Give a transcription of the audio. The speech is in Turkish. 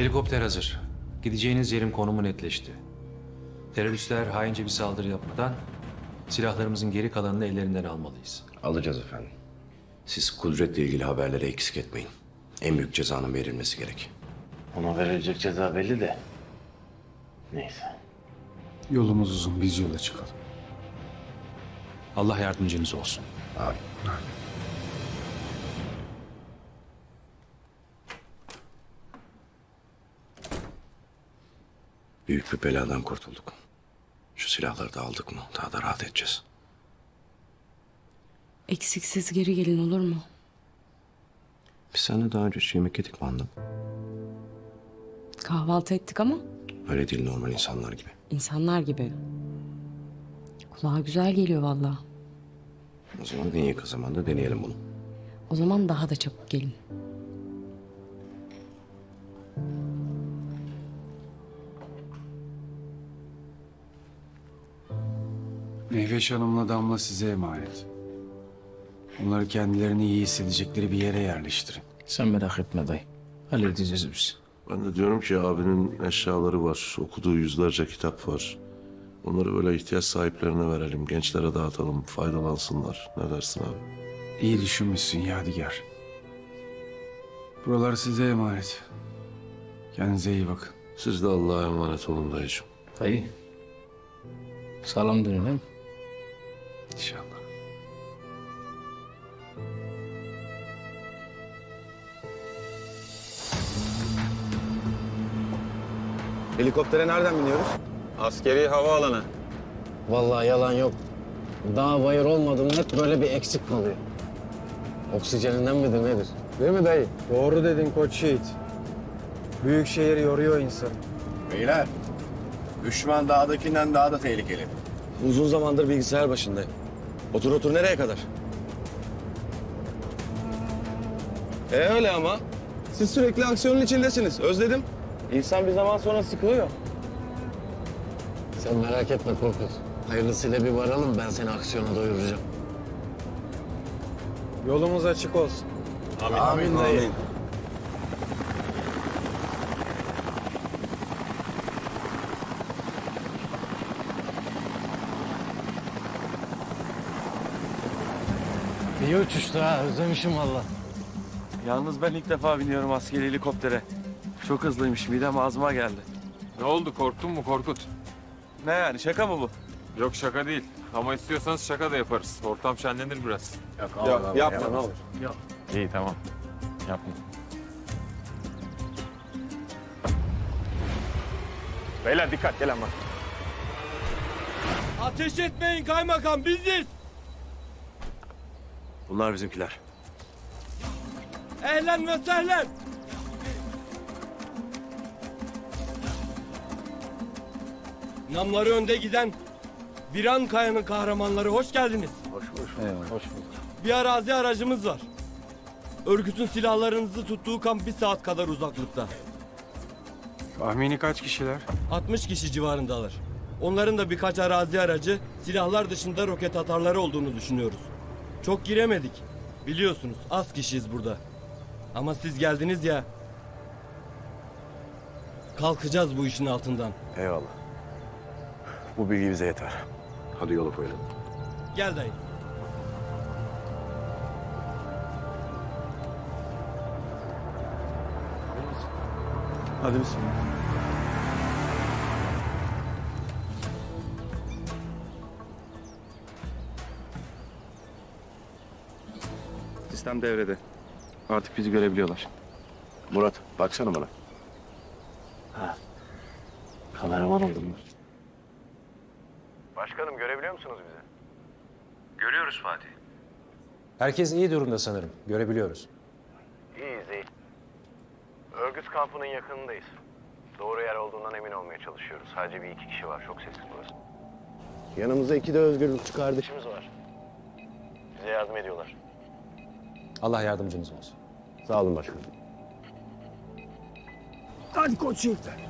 Helikopter hazır. Gideceğiniz yerin konumu netleşti. Teröristler haince bir saldırı yapmadan silahlarımızın geri kalanını ellerinden almalıyız. Alacağız efendim. Siz kudretle ilgili haberleri eksik etmeyin. En büyük cezanın verilmesi gerek. Ona verilecek ceza belli de. Neyse. Yolumuz uzun, biz yola çıkalım. Allah yardımcınız olsun. Abi. Büyük bir beladan kurtulduk. Şu silahları da aldık mı daha da rahat edeceğiz. Eksiksiz geri gelin olur mu? Biz seninle daha önce hiç yemek yedik mi Handan? Kahvaltı ettik ama Öyle değil normal insanlar gibi. insanlar gibi. Kulağa güzel geliyor vallahi. O zaman en yakın zamanda deneyelim bunu. O zaman daha da çabuk gelin. Mehveş Hanım'la Damla size emanet. Onları kendilerini iyi hissedecekleri bir yere yerleştirin. Sen merak etme dayı. Halledeceğiz biz. Ben de diyorum ki abinin eşyaları var. Okuduğu yüzlerce kitap var. Onları böyle ihtiyaç sahiplerine verelim. Gençlere dağıtalım. Faydalansınlar. Ne dersin abi? İyi düşünmüşsün Yadigar. Buralar size emanet. Kendinize iyi bakın. Siz de Allah'a emanet olun dayıcığım. Dayı. Sağlam dönün mi? İnşallah. Helikoptere nereden biniyoruz? Askeri havaalanı. Vallahi yalan yok. Dağ bayır olmadı mı hep böyle bir eksik kalıyor. Oksijeninden midir nedir? Değil mi dayı? Doğru dedin koç yiğit. Büyük şehir yoruyor insanı. Beyler, düşman dağdakinden daha da tehlikeli. Uzun zamandır bilgisayar başındayım. Otur otur nereye kadar? E öyle ama. Siz sürekli aksiyonun içindesiniz. Özledim. İnsan bir zaman sonra sıkılıyor. Sen merak etme Korkut. Hayırlısıyla bir varalım ben seni aksiyona doyuracağım. Yolumuz açık olsun. Amin, dayı. İyi uçuştu ha özlemişim valla. Yalnız ben ilk defa biniyorum askeri helikoptere. Çok hızlıymış midem ağzıma geldi. Ne oldu korktun mu Korkut? Ne yani şaka mı bu? Yok şaka değil. Ama istiyorsanız şaka da yaparız. Ortam şenlenir biraz. Ya, yapma ne olur. İyi tamam. Yapma. Beyler dikkat gel ama. Ateş etmeyin kaymakam biziz. Bunlar bizimkiler. Ehlen ve sehlen. Namları önde giden Viran Kaya'nın kahramanları hoş geldiniz. Bir arazi aracımız var. Örgütün silahlarınızı tuttuğu kamp bir saat kadar uzaklıkta. Tahmini kaç kişiler? 60 kişi civarındalar. Onların da birkaç arazi aracı, silahlar dışında roket atarları olduğunu düşünüyoruz. Çok giremedik. Biliyorsunuz az kişiyiz burada. Ama siz geldiniz ya. Kalkacağız bu işin altından. Eyvallah. Bu bilgi bize yeter. Hadi yola koyalım. Gel dayı. Hadi bismillah. Sistem devrede. Artık bizi görebiliyorlar. Murat, baksana bana. Kameraman oldum mu? Başkanım görebiliyor musunuz bizi? Görüyoruz Fatih. Herkes iyi durumda sanırım. Görebiliyoruz. İyiyiz, iyi. Örgüt kampının yakınındayız. Doğru yer olduğundan emin olmaya çalışıyoruz. Sadece bir iki kişi var. Çok sessiz burası. Yanımızda iki de özgürlükçü kardeşimiz var. Bize yardım ediyorlar. Allah yardımcınız olsun. Sağ olun başkanım. Hadi koç yiğitler.